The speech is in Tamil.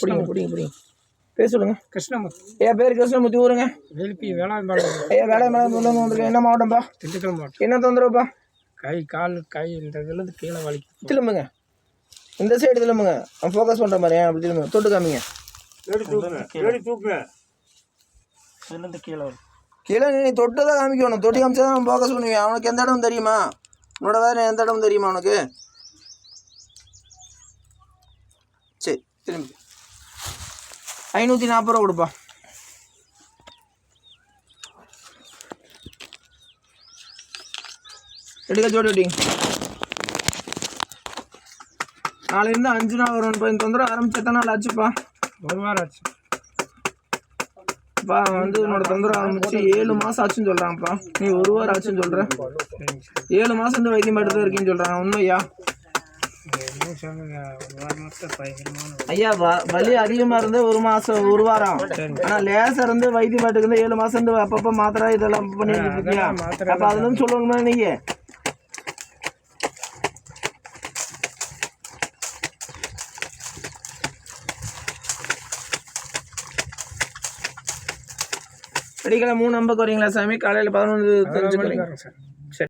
பிடிங்க பிடிங்க பிடிங்க. பேர் சொல்லுங்க. கிருஷ்ணமூர்த்தி. ஐயா பேர் கிருஷ்ணமூர்த்தி ஊருங்க. வேலுப்பி வேளாண்பாளையம் ஐயா வேலை மேலே வந்திருக்கேன் என்ன மாவட்டம்ப்பா திண்டுக்கல் மாவட்டம். என்ன தொந்தரவுப்பா? கை கால் கை இந்த இதுலேருந்து கீழே வலிக்கும் திரும்புங்க இந்த சைடு திரும்புங்க ஃபோக்கஸ் பண்ணுற மாதிரி ஏன் அப்படி திரும்புங்க தொட்டு காமிங்க. கீழே. கீழே நீ தொட்டு தான் காமிக்கணும். தொட்டி காமிச்சா தான் ஃபோக்கஸ் பண்ணுவேன் அவனுக்கு எந்த இடம் தெரியுமா? உன்னோட வேலை எந்த இடம் தெரியுமா அவனுக்கு திரும்பி. ஐநூற்றி நாற்பது ரூபா கொடுப்பா. எடுக்க ஜோடி வெட்டிங்க. நாளையிலேருந்து அஞ்சு நாள் வரும். இந்த தொந்தரவு ஆரம்பிச்சு எத்தனை நாள் ஆச்சுப்பா? ஒரு வாரம் ஆச்சு. அப்பா வந்து உன்னோட தொந்தரவு ஆரம்பிச்சு ஏழு மாதம் ஆச்சுன்னு சொல்கிறாங்கப்பா நீ ஒரு வாரம் ஆச்சுன்னு சொல்கிற ஏழு மாதம் இந்த வைத்தியம் எடுத்து இருக்கீங்கன்னு சொல்கிறாங்க உண்மையா? ஐயா வலி அதிகமாக இருந்து ஒரு மாதம் ஒரு வாரம். ஆனால் லேசாக இருந்து வைத்தியம் பாட்டுக்கு ஏழு மாதம் இருந்து அப்பப்போ மாத்திரை இதெல்லாம் பண்ணிட்டு இருக்கியா? அப்போ அதுலேருந்து சொல்லணுமா நீங்கள் வெடிக்கலை மூணு நம்பக்கு வரீங்களா சாமி? காலையில் பதினொன்று தெரிஞ்சுக்கிறீங்க